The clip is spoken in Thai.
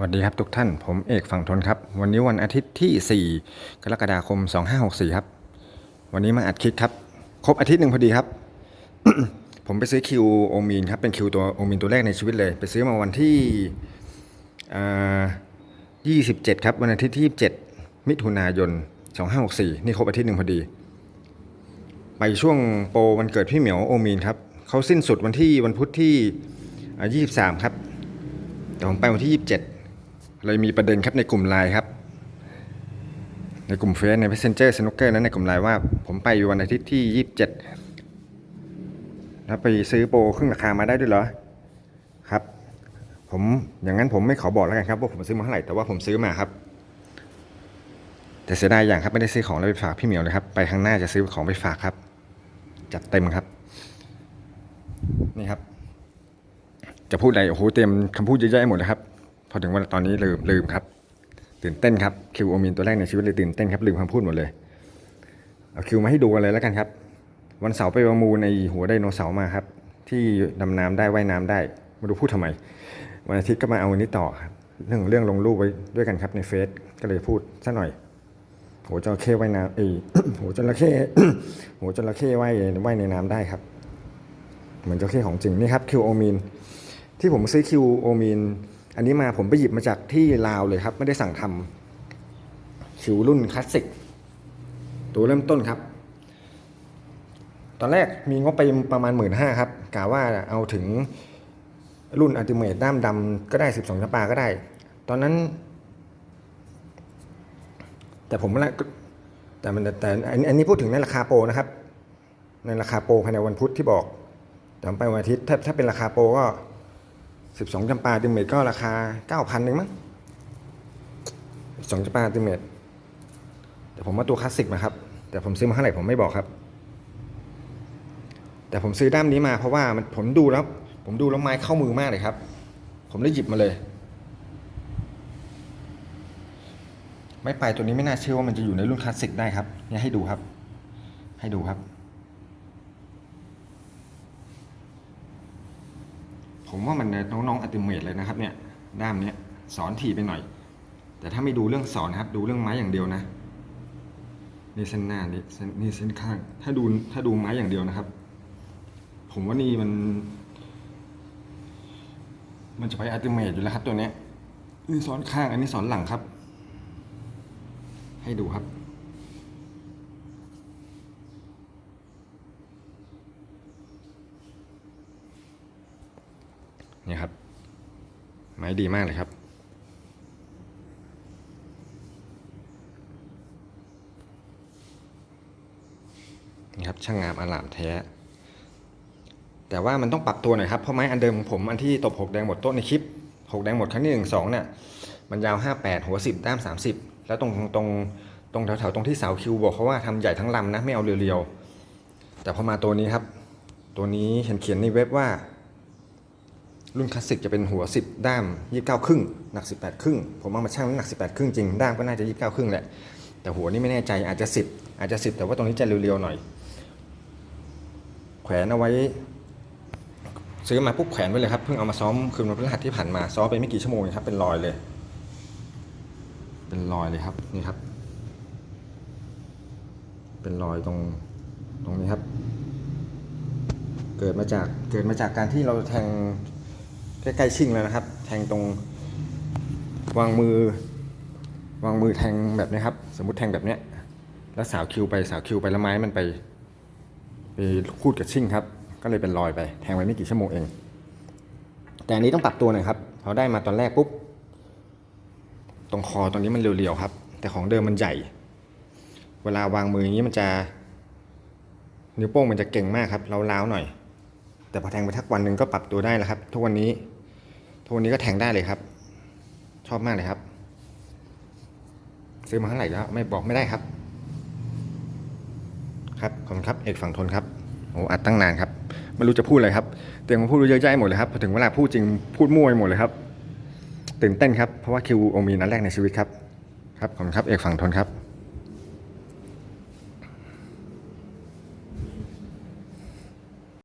สวัสดีครับทุกท่าน ผมเอกฝั่งทนครับ วันนี้วันอาทิตย์ที่ 4 กรกฎาคม 2564 ครับ วันนี้มาอัดคลิปครับ ครบอาทิตย์หนึ่งพอดีครับ ผมไปซื้อคิวโอมีนครับ เป็นคิวตัวโอมีนตัวแรกในชีวิตเลย ไปซื้อมาวันที่อ่า27 ครับ วันอาทิตย์ที่ 27 มิถุนายน 2564 นี่ครบอาทิตย์หนึ่งพอดี ไปช่วงโปรวันเกิดพี่เหมียวโอมีนครับเขาสิ้นสุดวันที่วันพุธที่อ่า23 ครับแต่ผมไปวันที่ 27 เลยมีประเด็นครับในกลุ่มไลน์ครับ ในกลุ่มเฟซใน Messenger Snooker นั้นในกลุ่มไลน์ว่า ผมไปวันอาทิตย์ที่ 27 แล้วไปซื้อโปรครึ่งราคามาได้ด้วยเหรอ ครับ ผมอย่างนั้นผมไม่ขอบอกแล้วกันครับว่าผมซื้อมาเท่าไหร่แต่ว่าผมซื้อมาครับ แต่เสียดายอย่างครับไม่ได้ซื้อของแล้วไปฝากพี่เหมียวเลยครับไปข้างหน้าจะซื้อของไปฝากครับ จัดเต็มครับ นี่ครับ จะพูดอะไรโอ้โหเตรียมคำพูดเยอะแยะหมดเลยครับ พอถึงวันตอนนี้ลืมลืมครับ ตื่นเต้นครับคิวโอมินตัวแรกในชีวิตเลยตื่นเต้นครับลืมคำพูดหมดเลยเอาคิวมาให้ดูกันเลยแล้วกันครับ วันเสาร์ไปประมูลในหัวไดโนเสาร์มาครับ ที่ดำน้ำได้ว่ายน้ำได้มาดูพูดทำไม วันอาทิตย์ก็มาเอาอันนี้ต่อครับเรื่องเรื่องลงรูปไว้ด้วยกันครับในเฟซก็เลยพูดซะหน่อยโหจระเข้ว่ายน้ำเอยโหจระเข้โหจระเข้ว่ายว่ายในน้ำได้ครับ เหมือนจระเข้ของจริงนี่ครับคิวโอมินที่ผมซื้อคิวโอมีน อันนี้มาผมไปหยิบมาจากที่ลาวเลยครับ ไม่ได้สั่งทำคิวรุ่นคลาสสิกตัวเริ่มต้นครับ ตอนแรกมีงบไปประมาณหมื่นห้าครับกะว่าเอาถึงรุ่นอัลติเม e ด้ามดำก็ได้ 12ชปาก็ได้ ตอนนั้น แต่ผมละแต่มันแต่อันอันนี้พูดถึงในราคาโปรนะครับ ในราคาโปรภายในวันพุธที่บอกแต่ไปวันอาทิตย์ถ้าถ้าเป็นราคาโปรก็ สิบสองจำปาติเมตรก็ราคาเก้าพันหนึ่งมั้งสองจำปาติเมตรแต่ผมมาตัวคลาสสิกมาครับ แต่ผมซื้อมาเท่าไหร่ผมไม่บอกครับ แต่ผมซื้อด้ามนี้มาเพราะว่ามันผมดูแล้ว ผมดูแล้วไม้เข้ามือมากเลยครับ ผมเลยหยิบมาเลย ไม้ปลายตัวนี้ไม่น่าเชื่อว่ามันจะอยู่ในรุ่นคลาสสิกได้ครับเนี่ยให้ดูครับ ให้ดูครับ ผมว่ามันน้องๆอัติเมตเลยนะครับเนี่ยด้ามเนี้ยสอนถี่ไปหน่อย แต่ถ้าไม่ดูเรื่องสอนนะครับดูเรื่องไม้อย่างเดียวนะนี่เส้นหน้านี่เส้นนี่เส้นข้าง ถ้าดูถ้าดูไม้อย่างเดียวนะครับ ผมว่านี่มัน มันจะไปอัติเมตอยู่แล้วครับตัวเนี้ยนี่สอนข้างอันนี้สอนหลังครับ ให้ดูครับ นี่ครับ ไม้ดีมากเลยครับนี่ครับช่างงามอลามแท้ แต่ว่ามันต้องปรับตัวหน่อยครับ เพราะไม้อันเดิมของผมอันที่ตบหกแดงหมดโต๊ะในคลิปหกแดงหมดครั้งที่หนึ่งสองเนี่ยมันยาวห้าแปดหัวสิบด้ามสามสิบแล้วตรงตรงตรงแถวๆตรงที่เสาคิวบอกเขาว่าทำใหญ่ทั้งลำนะไม่เอาเรียวๆแต่พอมาตัวนี้ครับ ตัวนี้เห็นเขียนในเว็บว่า รุ่นคลาสสิกจะเป็นหัว 10 ด้าม 29 ครึ่ง หนัก 18 ครึ่ง ผมเอามาชั่งน้ำหนัก 18 ครึ่งจริง ด้ามก็น่าจะ 29 ครึ่งแหละ แต่หัวนี่ไม่แน่ใจอาจจะ 10 อาจจะ 10 แต่ว่าตรงนี้จะเรียวๆหน่อย แขวนเอาไว้ ซื้อมาปุ๊บแขวนไว้เลยครับ เพิ่งเอามาซ้อมคืนวันพฤหัสที่ผ่านมา ซ้อมไปไม่กี่ชั่วโมงเองครับ เป็นรอยเลย เป็นรอยเลยครับ นี่ครับ เป็นรอยตรง ตรงนี้ครับ เกิดมาจาก เกิดมาจากการที่เราแทง ใกล้ๆชิงแล้วนะครับ แทงตรงวางมือ วางมือแทงแบบนี้ครับ สมมติแทงแบบเนี้ย แล้วสาวคิวไปสาวคิวไปแล้วไม้มันไปไปคูดกับชิงครับ ก็เลยเป็นรอยไป แทงไปไม่กี่ชั่วโมงเอง แต่อันนี้ต้องปรับตัวหน่อยครับพอได้มาตอนแรกปุ๊บตรงคอตรงนี้มันเรียวๆครับ แต่ของเดิมมันใหญ่ เวลาวางมืออย่างนี้มันจะ นิ้วโป้งมันจะเก่งมากครับเล้าวๆหน่อย แต่พอแทงไปทักวันหนึ่งก็ปรับตัวได้แล้วครับ ทุกวันนี้ ทุกนนี้ก็แทงได้เลยครับ ชอบมากเลยครับ ซื้อมาเท่าไหร่แล้วไม่บอกไม่ได้ครับ ครับขอบคุณครับ เอกฝั่งทนครับโอ้อัดตั้งนานครับไม่รู้จะพูดอะไรครับเตรียมมาพูดเยอะแยะหมดเลยครับพอถึงเวลาพูดจริงพูดมั่วไปหมดเลยครับตื่นเต้นครับเพราะว่าคิวโอมีนัดแรกในชีวิตครับ ครับขอบคุณครับ เอกฝั่งทนครับ